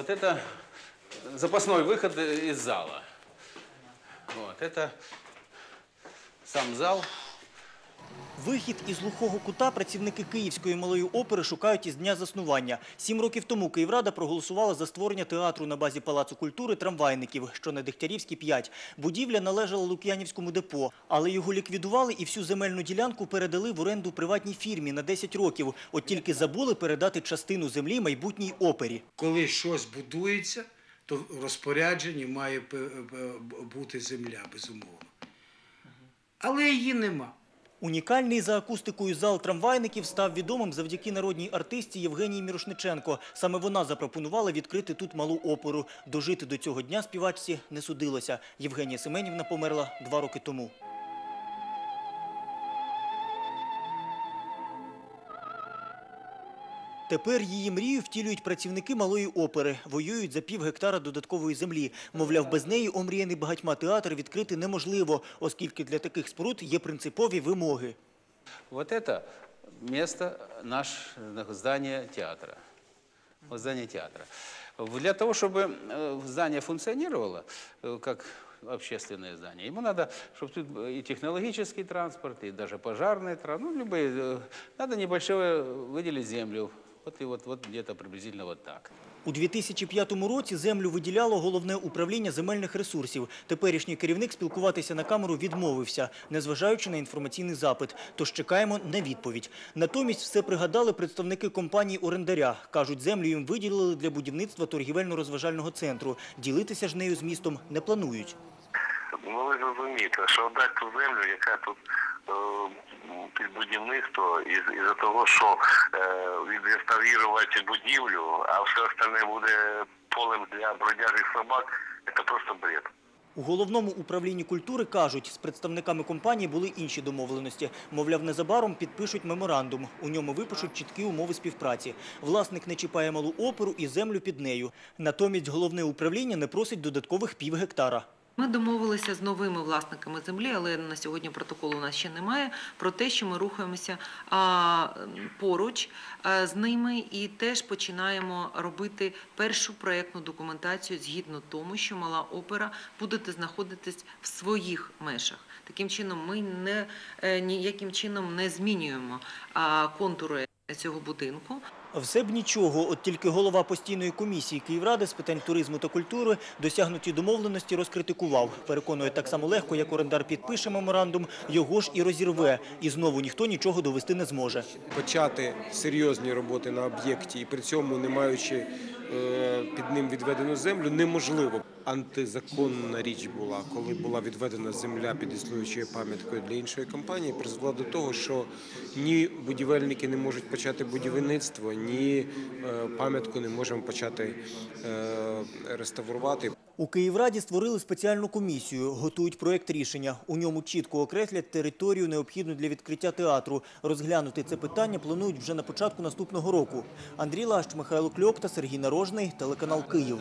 Вот это запасной выход из зала. Вот это сам зал. Вихід із глухого кута працівники Київської малої опери шукають із дня заснування. Сім років тому Київрада проголосувала за створення театру на базі Палацу культури трамвайників, що на Дегтярівській 5. Будівля належала Лук'янівському депо, але його ліквідували і всю земельну ділянку передали в оренду приватній фірмі на 10 років. От тільки забули передати частину землі майбутній опері. Коли щось будується, то в розпорядженні має бути земля, безумовно. Але її нема. Унікальний за акустикою зал трамвайників став відомим завдяки народній артисті Євгенії Мірошниченко. Саме вона запропонувала відкрити тут малу оперу. Дожити до цього дня співачці не судилося. Євгенія Семенівна померла два роки тому. Тепер її мрію втілюють працівники малої опери. Воюють за пів гектара додаткової землі. Мовляв, без неї омріяний багатьма театр відкрити неможливо, оскільки для таких споруд є принципові вимоги. Вот это место, наш э, здание театра. Вот здание театра. В- Для того, чтобы э, здание функционировало э, как общественное здание, ему надо, чтобы тут был и технологический транспорт, и даже пожарный транспорт, ну, любые, э, надо небольшое выделить землю. Вот и вот, вот где-то приблизительно вот так. У 2005 році землю виділяло головне управління земельних ресурсів. Теперішній керівник спілкуватися на камеру відмовився, незважаючи на інформаційний запит. Тож чекаємо на відповідь. Натомість все пригадали представники компанії орендаря. Кажуть, землю їм виділили для будівництва торгівельно-розважального центру. Ділитися ж нею з містом не планують. Ну ви зрозумієте, що дати ту землю, яка тут під будівництво, із, із-за того, що е, відреставрувати будівлю, а все остальне буде полем для бродячих собак, це просто бред. У головному управлінні культури кажуть, з представниками компанії були інші домовленості. Мовляв, незабаром підпишуть меморандум. У ньому випишуть чіткі умови співпраці. Власник не чіпає малу оперу і землю під нею. Натомість головне управління не просить додаткових пів гектара. Ми домовилися з новими власниками землі, але на сьогодні протоколу у нас ще немає, про те, що ми рухаємося поруч з ними і теж починаємо робити першу проєктну документацію згідно тому, що мала опера буде знаходитись в своїх межах. Таким чином, ми не, е, ніяким чином не змінюємо контури цього будинку. Все б нічого, от тільки голова постійної комісії Київради з питань туризму та культури досягнуті домовленості розкритикував. Переконує так само легко, як орендар підпише меморандум, його ж і розірве. І знову ніхто нічого довести не зможе. почати серйозні роботи на об'єкті і при цьому не маючи під ним відведену землю, неможливо. Антизаконна річ була, коли була відведена земля під існуючою пам'яткою для іншої компанії, призвела до того, що ні будівельники не можуть почати будівництво, ні е, пам'ятку не можемо почати е, реставрувати. У Київраді створили спеціальну комісію, готують проєкт рішення. У ньому чітко окреслять територію, необхідну для відкриття театру. Розглянути це питання планують вже на початку наступного року. Андрій Лащ, Михайло Кльок та Сергій Нарожний, телеканал Київ.